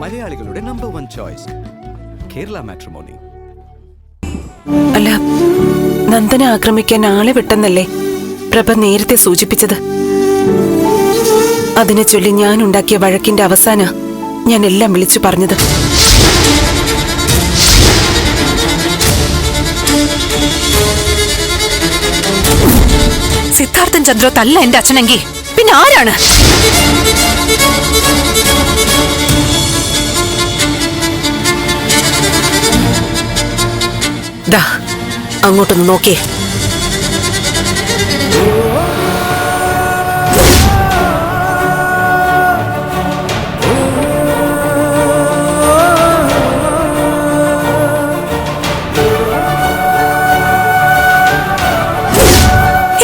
മലയാളികളുടെ number one choice Kerala matrimony അല്ല നന്ദനെ ആക്രമിക്കാൻ ആളെ വിട്ടെന്നല്ലേ പ്രഭ നേരത്തെ സൂചിപ്പിച്ചത്? അതിനെ ചൊല്ലി ഞാൻ ഉണ്ടാക്കിയ വഴക്കിന്റെ അവസാന ഞാൻ എല്ലാം വിളിച്ചു പറഞ്ഞത്. സിദ്ധാർത്ഥൻ ചന്ദ്രോത്ത് അല്ല എന്റെ അച്ഛനെങ്കിൽ പിന്നെ ആരാണ്? അങ്ങോട്ടൊന്ന് നോക്കേ.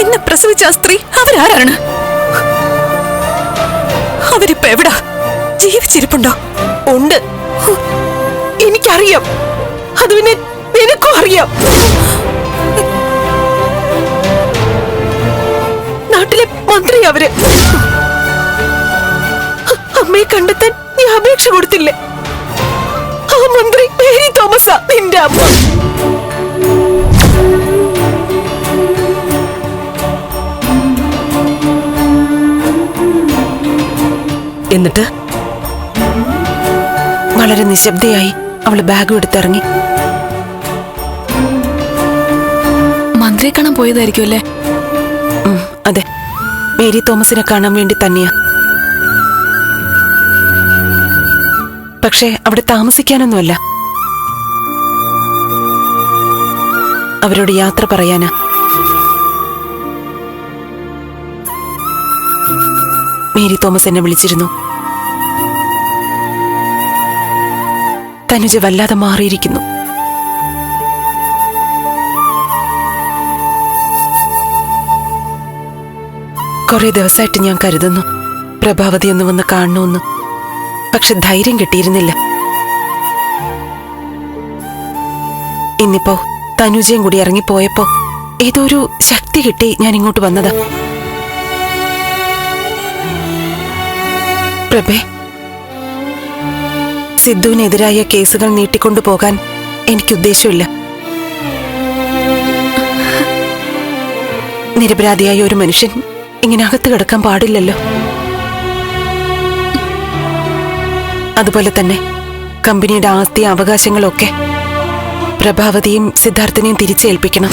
എന്നെ പ്രസവിച്ച ആ സ്ത്രീ അവരാരാണ്? അവരിപ്പോ എവിടാ? ജീവിച്ചിരിപ്പുണ്ടോ? ഉണ്ട്. എനിക്കറിയാം. അത് പിന്നെ നിനക്കും അറിയാം. നാട്ടിലെ മന്ത്രി അവർ. അമ്മയെ കണ്ടെത്താൻ നീ അപേക്ഷ കൊടുത്തില്ലേ? ആ മന്ത്രി മേരി തോമസാ നിന്റെ അമ്മ. എന്നിട്ട് വളരെ നിശബ്ദയായി അവൾ ബാഗ് എടുത്തിറങ്ങി മന്ത്രിയെ കാണാൻ പോയതായിരിക്കും അല്ലേ? അതെ. മേരി തോമസിനെ കാണാൻ വേണ്ടി തന്നെയാ. പക്ഷേ അവിടെ താമസിക്കാനൊന്നുമല്ല. അവരോട് യാത്ര പറയാനാ. മേരി തോമസ് എന്നെ വിളിച്ചിരുന്നു. തനുജ വല്ലാതെ മാറിയിരിക്കുന്നു. കുറെ ദിവസമായിട്ട് ഞാൻ കരുതുന്നു. പ്രഭാവതി ഒന്ന് വന്ന് കാണണമെന്ന് പക്ഷെ ധൈര്യം കിട്ടിയിരുന്നില്ല. ഇന്നിപ്പോ തനുജയും കൂടി ഇറങ്ങിപ്പോയപ്പോ ഏതോ ഒരു ശക്തി കിട്ടി ഞാൻ ഇങ്ങോട്ട് വന്നതാ. പ്രഭേ സിദ്ധുവിനെതിരായ കേസുകൾ നീട്ടിക്കൊണ്ടു പോകാൻ എനിക്ക് ഉദ്ദേശമില്ല നിരപരാധിയായ ഒരു മനുഷ്യൻ ഇങ്ങനെ അകത്ത് കിടക്കാൻ പാടില്ലല്ലോ. അതുപോലെ തന്നെ കമ്പനിയുടെ ആസ്തി അവകാശങ്ങളൊക്കെ പ്രഭാവതിയും സിദ്ധാർത്ഥിനെയും തിരിച്ചേൽപ്പിക്കണം.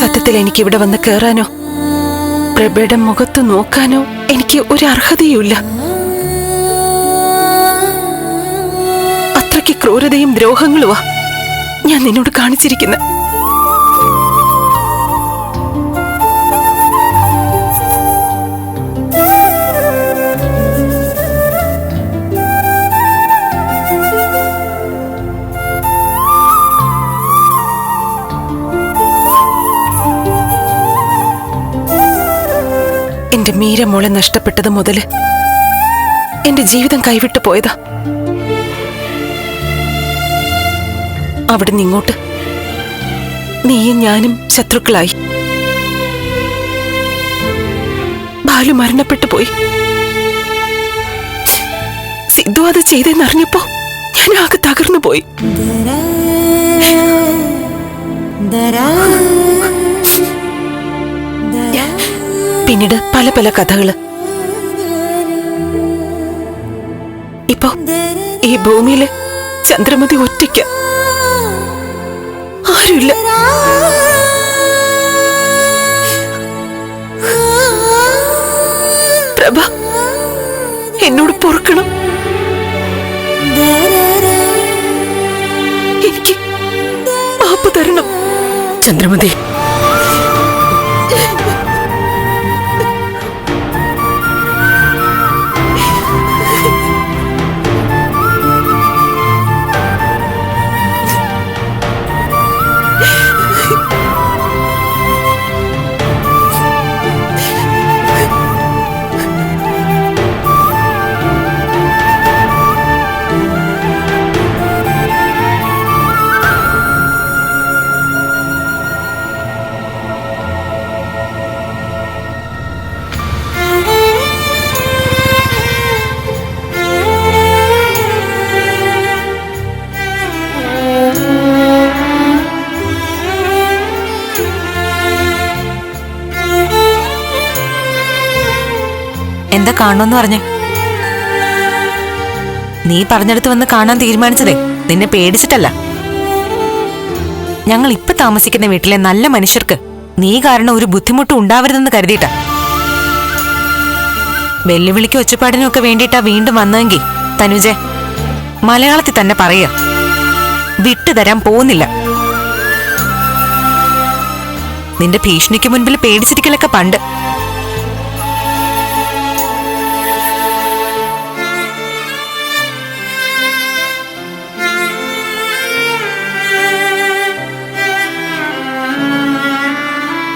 സത്യത്തിൽ എനിക്ക് ഇവിടെ വന്ന് കയറാനോ പ്രഭയുടെ മുഖത്ത് നോക്കാനോ എനിക്ക് ഒരു അർഹതയുമില്ല. ക്രൂരതയും ദ്രോഹങ്ങളുമാ ഞാൻ നിന്നോട് കാണിച്ചിരിക്കുന്നത് എന്റെ മീര മോളെ നഷ്ടപ്പെട്ടത് മുതൽ എന്റെ ജീവിതം കൈവിട്ടു പോയതാ. അവിടെ നിങ്ങോട്ട് നീയും ഞാനും ശത്രുക്കളായി. ബാലു മരണപ്പെട്ടു പോയി. സിദ്ധു അത് ചെയ്തെന്നറിഞ്ഞപ്പോ ഞാൻ ആകെ തകർന്നു പോയി. പിന്നീട് പല പല കഥകൾ. ഇപ്പൊ ഈ ഭൂമിയിൽ ചന്ദ്രമതി ഒറ്റയ്ക്ക. ആരുമില്ല. പ്രഭ എന്നോട് പൊറുക്കണം. എനിക്ക് മാപ്പ് തരണം. ചന്ദ്രമതി കാണണമെന്ന് പറഞ്ഞേ. നീ പറഞ്ഞെടുത്ത് വന്ന് കാണാൻ തീരുമാനിച്ചതേ നിന്നെ പേടിച്ചിട്ടല്ല. ഞങ്ങൾ ഇപ്പൊ താമസിക്കുന്ന വീട്ടിലെ നല്ല മനുഷ്യർക്ക് നീ കാരണം ഒരു ബുദ്ധിമുട്ടും ഉണ്ടാവരുതെന്ന് കരുതിയിട്ട. വെല്ലുവിളിക്ക് ഒച്ചപ്പാടിനും ഒക്കെ വേണ്ടിയിട്ടാ വീണ്ടും വന്നതെങ്കിൽ തനുജെ മലയാളത്തിൽ തന്നെ പറയുക. വിട്ടുതരാൻ പോകുന്നില്ല. നിന്റെ ഭീഷണിക്ക് മുൻപിൽ പേടിച്ചിരിക്കലൊക്കെ പണ്ട്.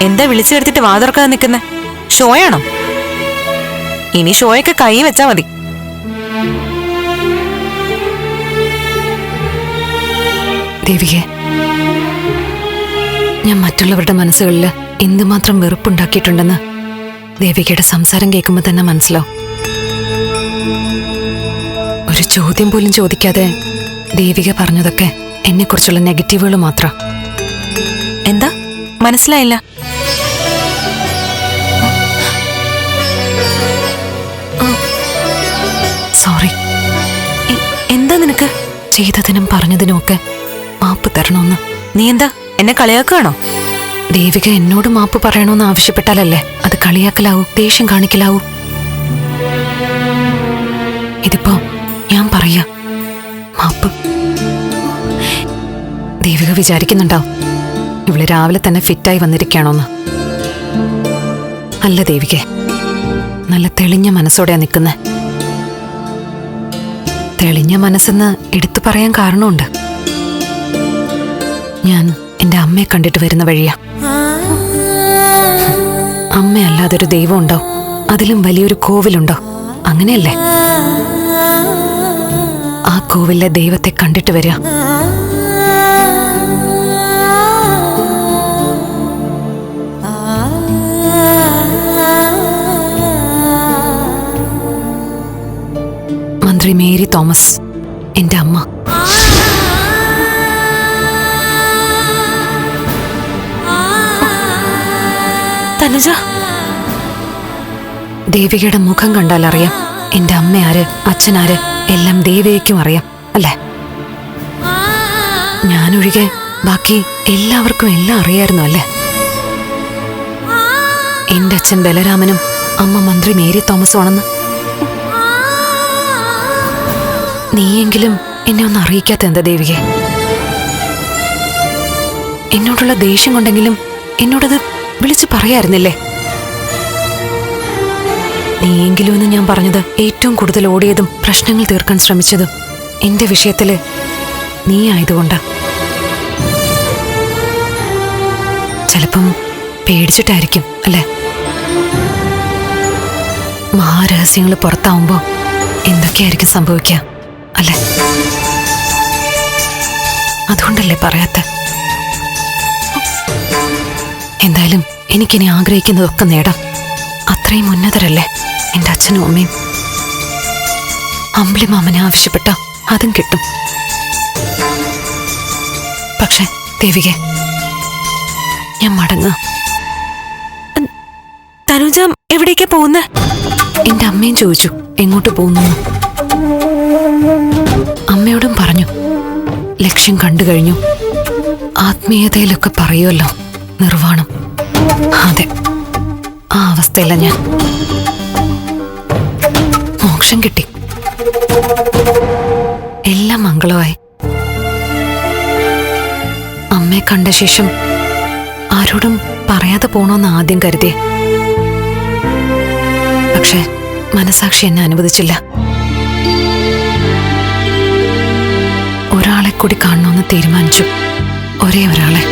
എന്താ വിളിച്ചു എടുത്തിട്ട് വാതുറക്കാതെ നിൽക്കുന്നെ ഷോയാണോ? ഇനി ഷോയൊക്കെ കൈ വെച്ചാ മതി. ദേവികെ ഞാൻ മറ്റുള്ളവരുടെ മനസ്സുകളിൽ എന്തുമാത്രം വെറുപ്പുണ്ടാക്കിയിട്ടുണ്ടെന്ന് ദേവികയുടെ സംസാരം കേൾക്കുമ്പോൾ തന്നെ മനസ്സിലാവും. ഒരു ചോദ്യം പോലും ചോദിക്കാതെ ദേവിക പറഞ്ഞതൊക്കെ എന്നെക്കുറിച്ചുള്ള നെഗറ്റീവുകൾ മാത്രം. എന്താ? മനസ്സിലായില്ല. സോറി. എന്താ നിനക്ക്? ചെയ്തതിനും പറഞ്ഞതിനും ഒക്കെ മാപ്പ് തരണമെന്ന്. നീ എന്താ? എന്നെ കളിയാക്കുകയാണോ? ദേവിക എന്നോട് മാപ്പ് പറയണമെന്ന് ആവശ്യപ്പെട്ടാലല്ലേ? അത് കളിയാക്കലാവൂ ദേഷ്യം കാണിക്കലാവൂ. ഇതിപ്പോ ഞാൻ പറയാ. മാപ്പ്. ദേവിക വിചാരിക്കുന്നുണ്ടാവും ഇവൾ രാവിലെ തന്നെ ഫിറ്റായി വന്നിരിക്കുകയാണോന്ന്. അല്ല ദേവികെ നല്ല തെളിഞ്ഞ മനസ്സോടെയാ നിൽക്കുന്നെ. തെളിഞ്ഞ മനസ്സെന്ന് എടുത്തു പറയാൻ കാരണമുണ്ട്. ഞാൻ എന്റെ അമ്മയെ കണ്ടിട്ട് വരുന്ന വഴിയാ. അമ്മയല്ലാതൊരു ദൈവം ഉണ്ടോ അതിലും വലിയൊരു കോവിലുണ്ടോ? അങ്ങനെയല്ലേ? ആ കോവിലെ ദൈവത്തെ കണ്ടിട്ട് വരിക തോമസ് എന്റെ അമ്മ. തനുജ ദേവികയുടെ മുഖം കണ്ടാൽ അറിയാം എന്റെ അമ്മ ആര് അച്ഛനാര് എല്ലാം ദേവികയ്ക്കും അറിയാം അല്ലേ? ഞാനൊഴികെ ബാക്കി എല്ലാവർക്കും എല്ലാം അറിയായിരുന്നു അല്ലേ? എന്റെ അച്ഛൻ ബലരാമനും അമ്മ മന്ത്രി മേരി തോമസും ആണെന്ന് നീയെങ്കിലും എന്നെ ഒന്ന് അറിയിക്കാത്ത എന്താ ദേവികെ? എന്നോടുള്ള ദേഷ്യം കൊണ്ടെങ്കിലും എന്നോടത് വിളിച്ചു പറയായിരുന്നില്ലേ? നീയെങ്കിലും എന്ന് ഞാൻ പറഞ്ഞത് ഏറ്റവും കൂടുതൽ ഓടിയതും പ്രശ്നങ്ങൾ തീർക്കാൻ ശ്രമിച്ചതും എന്റെ വിഷയത്തിൽ നീ ആയതുകൊണ്ടാ. ചിലപ്പം പേടിച്ചിട്ടായിരിക്കും അല്ലേ? മഹാരഹസ്യങ്ങൾ പുറത്താവുമ്പോ എന്തൊക്കെയായിരിക്കും സംഭവിക്കുക? അല്ലേ? അതുകൊണ്ടല്ലേ പറയാത്ത? എന്തായാലും എനിക്കിനി ആഗ്രഹിക്കുന്നതൊക്കെ നേടാം. അത്രയും ഉന്നതരല്ലേ എന്റെ അച്ഛനും അമ്മയും? അമ്പിളി മാമനെ ആവശ്യപ്പെട്ട അതും കിട്ടും. പക്ഷെ ദേവികെ ഞാൻ മടങ്ങ. തനുജ എവിടേക്കാ പോകുന്നത് എന്റെ അമ്മയും ചോദിച്ചു എങ്ങോട്ട് പോകുന്നു? അമ്മയോടും പറഞ്ഞു. ലക്ഷ്യം കണ്ടു കഴിഞ്ഞു. ആത്മീയതയിലൊക്കെ പറയുമല്ലോ നിർവാണം അതെ ആ അവസ്ഥയില ഞാൻ. മോക്ഷം കിട്ടി. എല്ലാം മംഗളമായി. അമ്മയെ കണ്ട ശേഷം ആരോടും പറയാതെ പോണോന്ന് ആദ്യം കരുതിയേ പക്ഷെ മനസാക്ഷി എന്നെ അനുവദിച്ചില്ല. കൂടി കാണണമെന്ന് തീരുമാനിച്ചു. ഒരേ ഒരാളെ.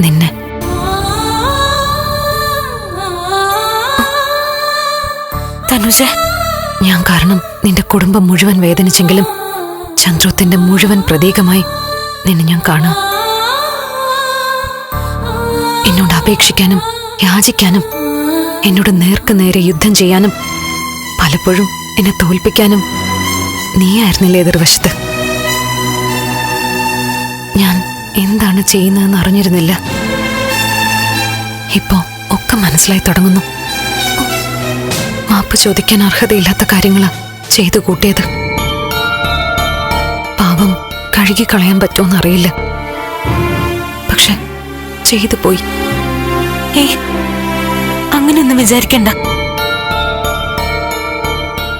നിന്നെ. തനുജ ഞാൻ കാരണം നിന്റെ കുടുംബം മുഴുവൻ വേദനിച്ചെങ്കിലും ചന്ദ്രത്തിന്റെ മുഴുവൻ പ്രതീകമായി നിന്നെ ഞാൻ കാണാം. എന്നോട് അപേക്ഷിക്കാനും യാചിക്കാനും എന്നോട് നേർക്ക് നേരെ യുദ്ധം ചെയ്യാനും പലപ്പോഴും എന്നെ തോൽപ്പിക്കാനും നീയായിരുന്നില്ലേ എതിർവശത്ത്? ഞാൻ എന്താണ് ചെയ്യുന്നതെന്ന് അറിഞ്ഞിരുന്നില്ല. ഇപ്പോ ഒക്കെ മനസ്സിലായി തുടങ്ങുന്നു. മാപ്പ് ചോദിക്കാൻ അർഹതയില്ലാത്ത കാര്യങ്ങളാ ചെയ്തു കൂട്ടിയത്. പാപം കഴുകി കളയാൻ പറ്റുമെന്നറിയില്ല പക്ഷെ ചെയ്തു പോയി. ഏ അങ്ങനെയൊന്നും വിചാരിക്കണ്ട.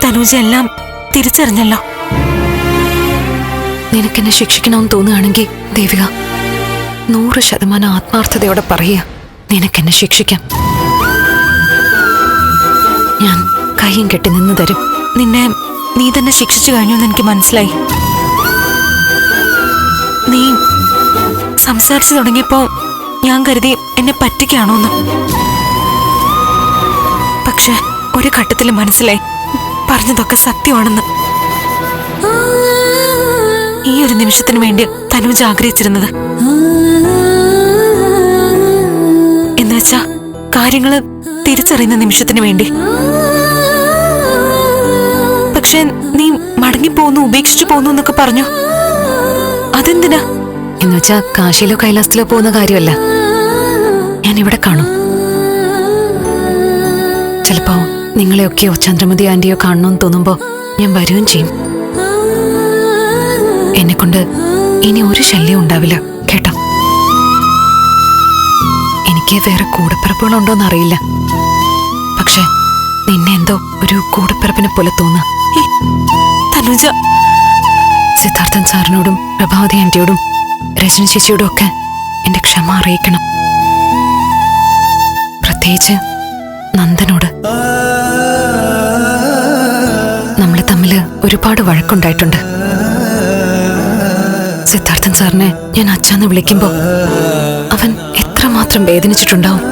തനൂജ എല്ലാം തിരിച്ചറിഞ്ഞല്ലോ. നിനക്കെന്നെ ശിക്ഷിക്കണമെന്ന് തോന്നുകയാണെങ്കിൽ ദേവിക നൂറ് ശതമാനം ആത്മാർത്ഥതയോടെ പറയുക. നിനക്കെന്നെ ശിക്ഷിക്കാം. ഞാൻ കയ്യും കെട്ടി നിന്ന് തരും. നിന്നെ നീ തന്നെ ശിക്ഷിച്ചു കഴിഞ്ഞു എന്ന് എനിക്ക് മനസ്സിലായി. നീ സംസാരിച്ചു തുടങ്ങിയപ്പോ ഞാൻ കരുതി എന്നെ പറ്റിക്കാണോന്ന് പക്ഷെ ഒരു ഘട്ടത്തിൽ മനസ്സിലായി. പറഞ്ഞതൊക്കെ സത്യമാണെന്ന്. ഒരു നിമിഷത്തിന് വേണ്ടി തനുജ ആഗ്രഹിച്ചിരുന്നത്. എന്നുവെച്ചാ കാര്യങ്ങൾ തിരിച്ചറിയുന്ന നിമിഷത്തിന് വേണ്ടി. പക്ഷെ നീ മടങ്ങിപ്പോന്നു ഉപേക്ഷിച്ചു പോന്നു എന്നൊക്കെ പറഞ്ഞു? അതെന്തിനാ? എന്നുവെച്ചാ കാശിയിലോ കൈലാസത്തിലോ പോകുന്ന കാര്യമല്ല. ഞാൻ ഇവിടെ കാണും. ചിലപ്പോ നിങ്ങളെയൊക്കെയോ ചന്ദ്രമതി ആന്റിയോ കാണണമെന്ന് തോന്നുമ്പോ ഞാൻ വരികയും ചെയ്യും. എന്നെ കൊണ്ട് ഇനി ഒരു ശല്യം ഉണ്ടാവില്ല കേട്ടോ? എനിക്ക് വേറെ കൂടപ്പിറപ്പുകളുണ്ടോന്ന് അറിയില്ല പക്ഷെ നിന്നെ എന്തോ ഒരു കൂടപ്പിറപ്പിനെ പോലെ തോന്നാം. തനുജ. സിദ്ധാർത്ഥൻ സാറിനോടും പ്രഭാവതി ആന്റിയോടും രജനി ചേച്ചിയോടും ഒക്കെ എന്റെ ക്ഷമ അറിയിക്കണം. പ്രത്യേകിച്ച് നന്ദനോട്. നമ്മൾ തമ്മിൽ ഒരുപാട് വഴക്കുണ്ടായിട്ടുണ്ട്. സിദ്ധാർത്ഥൻ സാറിനെ ഞാൻ അച്ഛന്ന് വിളിക്കുമ്പോ അവൻ എത്രമാത്രം വേദനിച്ചിട്ടുണ്ടാവും?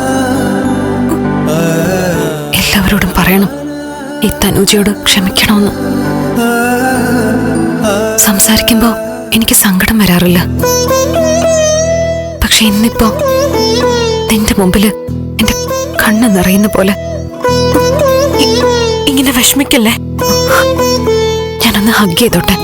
എല്ലാവരോടും പറയണം ഈ തനൂജയോട് ക്ഷമിക്കണമെന്ന്. സംസാരിക്കുമ്പോ എനിക്ക് സങ്കടം വരാറില്ല. പക്ഷെ ഇന്നിപ്പോ നിന്റെ മുമ്പിൽ എന്റെ കണ്ണ് നിറയുന്ന പോലെ ഇങ്ങനെ വിഷമിക്കല്ലേ? ഞാനൊന്ന് ഹഗ് ചെയ്തോട്ടെ.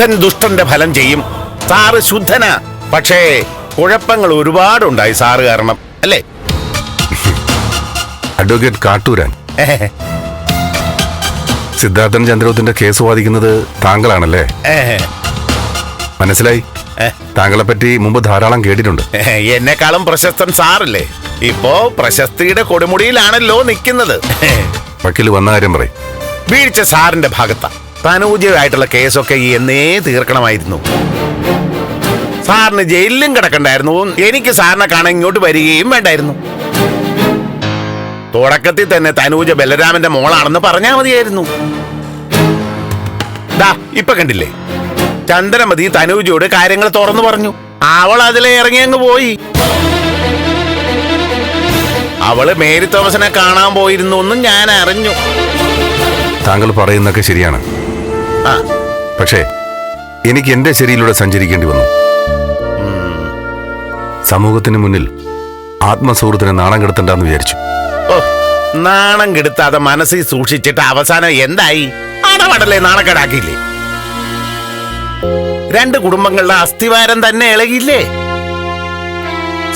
ശുദ്ധൻ ദുഷ്ടന്റെ ഫലം ചെയ്യും. സാറ് ശുദ്ധന. പക്ഷേ കുഴപ്പങ്ങൾ ഒരുപാടുണ്ടായി സാറ് കാരണം. അല്ലേ? അഡ്വക്കേറ്റ് കാട്ടൂരാൻ. സിദ്ധാർത്ഥൻ ചന്ദ്രോത്തിന്റെ കേസ് വാദിക്കുന്നത് താങ്കളാണല്ലേ? മനസ്സിലായി? താങ്കളെ പറ്റി മുമ്പ് ധാരാളം കേട്ടിട്ടുണ്ട്. എന്നെക്കാളും പ്രശസ്തൻ സാറല്ലേ? ഇപ്പോ പ്രശസ്തിയുടെ കൊടുമുടിയിലാണല്ലോ നിൽക്കുന്നത്. വക്കീൽ വന്ന കാര്യം പറയും. വീഴ്ച സാറിന്റെ ഭാഗത്താ. തനൂജയായിട്ടുള്ള കേസൊക്കെ എന്നേ തീർക്കണമായിരുന്നു. സാറിന് ജയിലിലും കിടക്കണ്ടായിരുന്നു. എനിക്ക് സാറിനെ കാണാൻ ഇങ്ങോട്ട് വരികയും വേണ്ടായിരുന്നു. തുടക്കത്തിൽ തന്നെ തനൂജ ബലരാമന്റെ മോളാണെന്ന് പറഞ്ഞാൽ മതിയായിരുന്നു. ദാ ഇപ്പൊ കണ്ടില്ലേ? ചന്ദ്രമതി തനൂജയോട് കാര്യങ്ങൾ തുറന്നു പറഞ്ഞു. അവൾ അതിലെ ഇറങ്ങി അങ്ങ് പോയി. അവൾ മേരി തോമസിനെ കാണാൻ പോയിരുന്നു എന്നും ഞാൻ അറിഞ്ഞു. താങ്കൾ പറയുന്നൊക്കെ ശരിയാണ്. പക്ഷേ എനിക്ക് എന്റെ ശരിയിലൂടെ സഞ്ചരിക്കേണ്ടി വന്നു. സമൂഹത്തിന് മുന്നിൽ ആത്മസുഹൃത്തിനെ നാണം കെടുത്തണ്ടെന്ന് വിചാരിച്ചു. നാണം കെടുത്താതെ മനസ്സിൽ സൂക്ഷിച്ചിട്ട് അവസാനം എന്തായി? അടവടല്ലേ നാണക്കേടാക്കിയില്ലേ? രണ്ട് കുടുംബങ്ങളുടെ അസ്ഥിവാരം തന്നെ ഇളകിയില്ലേ?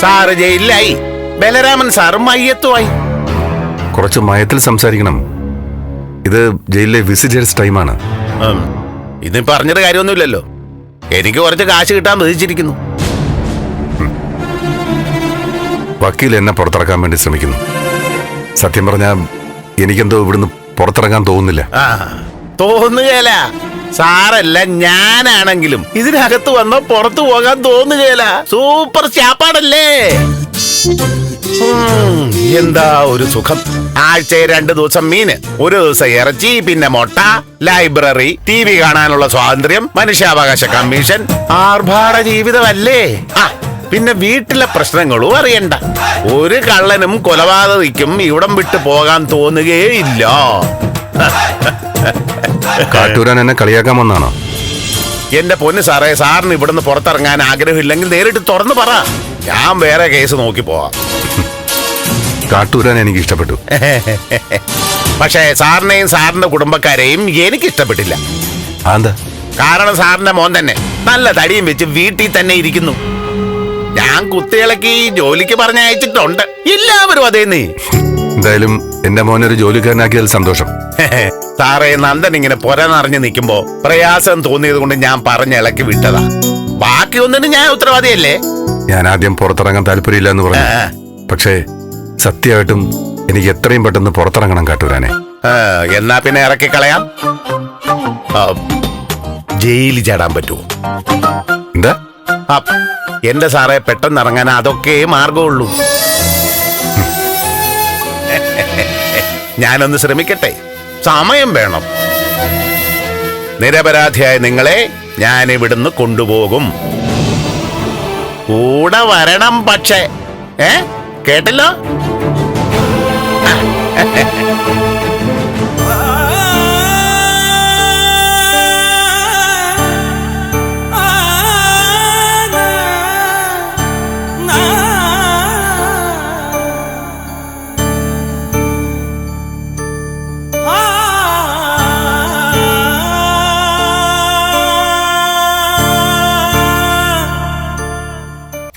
സാറ് ജയിലിലായി. ബലരാമൻ സാറും മയ്യത്തുമായി. കുറച്ച് മയത്തിൽ സംസാരിക്കണം. ഇത് ജയിലിലെ വിസിറ്റേഴ്സ് ടൈമാണ്. ഉം. അറിഞ്ഞിട്ട് കാര്യമൊന്നുമില്ലല്ലോ. എനിക്ക് കുറച്ച് കാശ് കിട്ടാൻ വിധിച്ചിരിക്കുന്നു. വക്കീൽ എന്നെ പുറത്തിറക്കാൻ വേണ്ടി ശ്രമിക്കുന്നു. സത്യം പറഞ്ഞാൽ എനിക്കെന്തോ ഇവിടുന്ന് പുറത്തിറങ്ങാൻ തോന്നുന്നില്ല. തോന്നുകയില്ല സാറല്ല ഞാനാണെങ്കിലും ഇതിനകത്ത് വന്ന പുറത്തു പോകാൻ തോന്നുകയല്ല സൂപ്പർ ചാപ്പാടല്ലേ എന്താ ഒരു സുഖം? ആഴ്ചയിൽ രണ്ട് ദിവസം മീന് ഒരു ദിവസം ഇറച്ചി പിന്നെ മുട്ട ലൈബ്രറി ടി വി കാണാനുള്ള സ്വാതന്ത്ര്യം മനുഷ്യാവകാശ കമ്മീഷൻ ആർഭാട ജീവിതമല്ലേ? ആ പിന്നെ വീട്ടിലെ പ്രശ്നങ്ങളും അറിയണ്ട. ഒരു കള്ളനും കൊലപാതകയ്ക്കും ഇവിടം വിട്ടു പോകാൻ തോന്നുകയില്ല. കാട്ടൂരാൻ എന്നെ കളിയാക്കാൻ വന്നാണോ? എന്റെ പൊന്ന് സാറേ സാറിന് ഇവിടുന്ന് പുറത്തിറങ്ങാൻ ആഗ്രഹമില്ലെങ്കിൽ നേരിട്ട് തുറന്നു പറ. ഞാൻ വേറെ കേസ് നോക്കി പോവാം. കാട്ടൂരാൻ എനിക്ക് ഇഷ്ടപ്പെട്ടു പക്ഷേ സാറിനെയും സാറിന്റെ കുടുംബക്കാരെയും എനിക്ക് ഇഷ്ടപ്പെട്ടില്ല കാരണം സാറിന്റെ മോൻ തന്നെ നല്ല തടിയും വെച്ച് വീട്ടിൽ തന്നെ ഇരിക്കുന്നു. ഞാൻ കുത്തികളക്ക് ജോലിക്ക് പറഞ്ഞയച്ചിട്ടുണ്ട്. എല്ലാവരും അതേ നീ. എന്തായാലും എന്റെ മോനൊരു ജോലിക്കാരനാക്കിയാൽ സന്തോഷം. സാറേ നന്ദൻ ഇങ്ങനെ പുര നിറഞ്ഞു നിൽക്കുമ്പോ പ്രയാസം തോന്നിയത് കൊണ്ട് ഞാൻ പറഞ്ഞിളക്കി വിട്ടതാ. ബാക്കി ഒന്നിനും ഞാൻ ഉത്തരവാദിയല്ലേ? ഞാൻ ആദ്യം പുറത്തിറങ്ങാൻ താല്പര്യമില്ല എന്ന് പറഞ്ഞു. പക്ഷേ സത്യമായിട്ടും എനിക്ക് എത്രയും പെട്ടെന്ന് പുറത്തിറങ്ങണം കാട്ടൂരാനെ. എന്നാ പിന്നെ ഇറക്കി കളയാം. ജയിലിൽ ചാടാൻ പറ്റുമോ? എന്താ? എന്റെ സാറേ പെട്ടെന്ന് ഇറങ്ങാൻ അതൊക്കെ മാർഗമുള്ളൂ ഞാനൊന്ന് ശ്രമിക്കട്ടെ. സമയം വേണം. നിരപരാധിയായ നിങ്ങളെ ഞാൻ ഇവിടുന്ന് കൊണ്ടുപോകും. കൂടെ വരണം പക്ഷേ. ഏ കേട്ടല്ലോ? heh heh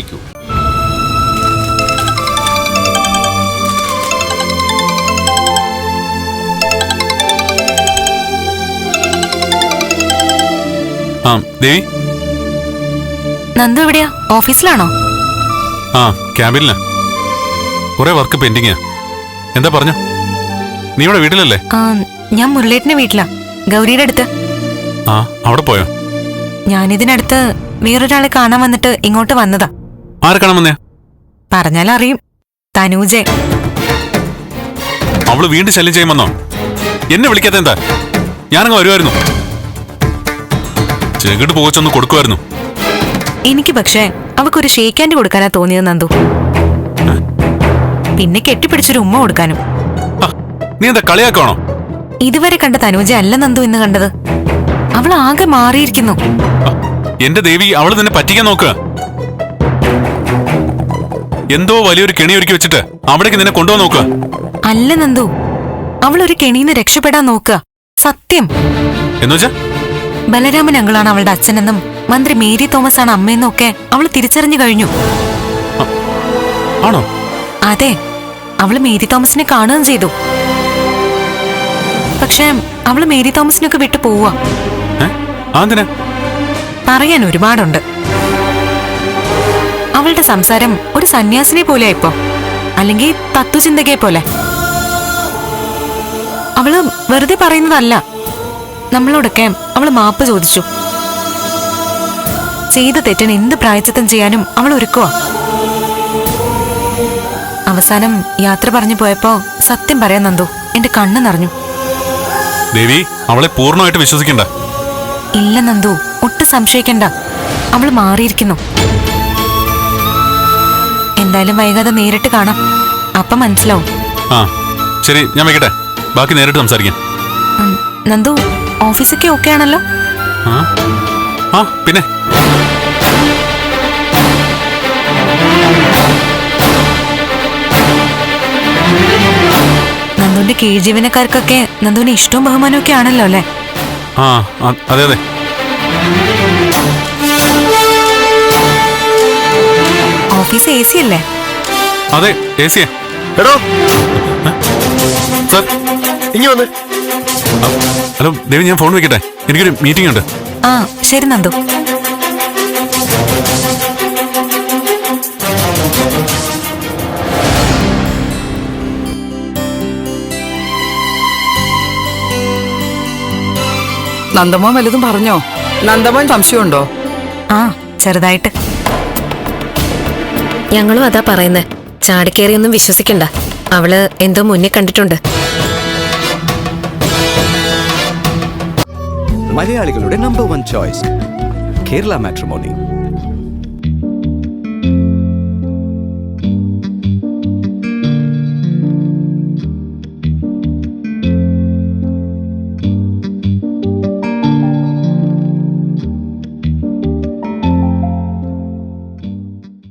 വിളിക്കൂ. ആ ദേവി നന്ദു എവിടെയാ? ഓഫീസിലാണോ? ആ ക്യാബിനിലാ. കുറെ വർക്ക് പെൻഡിങ്ങാ. എന്താ പറഞ്ഞു? നീ ഇവിടെ വീട്ടിലല്ലേ? ആ, ഞാൻ മുരളേട്ടന്റെ വീട്ടിലാ. ഗൗരിയുടെ അടുത്ത്. ആ അവിടെ പോയോ? ഞാനിതിനടുത്ത് വേറൊരാളെ കാണാൻ വന്നിട്ട് ഇങ്ങോട്ട് വന്നതാ. കാണാൻ വന്നേ പറഞ്ഞാൽ അറിയും തനൂജെ. അവൾ വീണ്ടും ശല്യം ചെയ്യുമെന്നോ എന്നെ വിളിക്കാത്ത എന്താ? ഞാനങ്ങ് വരുമായിരുന്നു ചെകിട്ട് പോകച്ചൊന്ന് കൊടുക്കുമായിരുന്നു എനിക്ക് പക്ഷേ അവക്കൊരു ഷേക്കാൻഡ് കൊടുക്കാനാ തോന്നിയത് നന്ദു. പിന്നെ കെട്ടിപ്പിടിച്ചൊരു ഉമ്മ കൊടുക്കാനും. നീ എന്താ കളിയാക്കാണോ ഇതുവരെ കണ്ട തനൂജ അല്ല നന്ദു ഇന്ന് കണ്ടത്. അവൾ ആകെ മാറിയിരിക്കുന്നു എന്റെ ദേവി അവൾ തന്നെ പറ്റിക്കാൻ നോക്കുക. എന്തോ വലിയൊരു കെണി ഒരുക്കി വെച്ചിട്ട് അവിടേക്ക് നിന്നെ കൊണ്ടുപോകാൻ നോക്കുക അല്ല നന്ദു. അവൾ ഒരു കെണിന്ന് രക്ഷപ്പെടാൻ നോക്കുക സത്യം. എന്നുവെച്ചാ? ബലരാമൻ അങ്കിളാണ് അവളുടെ അച്ഛനെന്നും മന്ത്രി മേരി തോമസ് ആണ് അമ്മയെന്നും ഒക്കെ അവൾ തിരിച്ചറിഞ്ഞു കഴിഞ്ഞു. ആണോ? അതെ അവൾ മേരി തോമസിനെ കാണുകയും ചെയ്തു. പക്ഷേ അവൾ മേരി തോമസിനൊക്കെ വിട്ടു ആന്തിനാ പറയാൻ ഒരുപാടുണ്ട്. അവളുടെ സംസാരം ഒരു സന്യാസിനെ പോലെ ഇപ്പോ അല്ലെങ്കിൽ തത്വചിന്തകയെ പോലെ. അവൾ വെറുതെ പറയുന്നതല്ല. നമ്മളോടൊക്കെ അവൾ മാപ്പ് ചോദിച്ചു. ചെയ്ത തെറ്റിന് എന്ത് പ്രായച്ചിത്തം ചെയ്യാനും അവൾ ഒരുക്കുക അവസാനം യാത്ര പറഞ്ഞു പോയപ്പോ സത്യം പറയാൻ നന്ദു എന്റെ കണ്ണ് നിറഞ്ഞു. ദേവി അവളെ പൂർണമായിട്ട് വിശ്വസിക്കണ്ട. ഇല്ല നന്ദു ഒട്ടും സംശയിക്കണ്ട. അവൾ മാറിയിരിക്കുന്നു. എന്തായാലും വൈകാതെ നേരിട്ട് കാണാം. അപ്പൊ മനസ്സിലാവും. ആ ശരി ഞാൻ വെക്കട്ടെ ബാക്കി നേരിട്ട് സംസാരിക്കാം. ഉം, നന്ദു ഓഫീസൊക്കെ ഓക്കെ ആണല്ലോ? ആ ആ പിന്നെ. നന്ദുവിന്റെ കീഴ് ജീവനക്കാർക്കൊക്കെ നന്ദുവിന് ഇഷ്ടവും ബഹുമാനവും ഒക്കെ ആണല്ലോ അല്ലേ? ആ ആ, അതെ അതെ. ഓഫീസ് എ സി അല്ലേ? അതെ എ സിയാ എടോ. സാർ. ഇനി വന്ന്. ഹലോ ദേവി ഞാൻ ഫോൺ വെക്കട്ടെ? എനിക്കൊരു മീറ്റിംഗ് ഉണ്ട്. ആ ശരി നന്ദു. നന്ദമോൻ വലുതും പറഞ്ഞോ? നന്ദമോൻ സംശയമുണ്ടോ? ആ ചെറുതായിട്ട്. ഞങ്ങളും അതാ പറയുന്നേ. ചാടിക്കേറിയൊന്നും വിശ്വസിക്കണ്ട. അവൾ എന്തോ മുന്നേ കണ്ടിട്ടുണ്ട്. മലയാളികളുടെ number one choice Kerala matrimony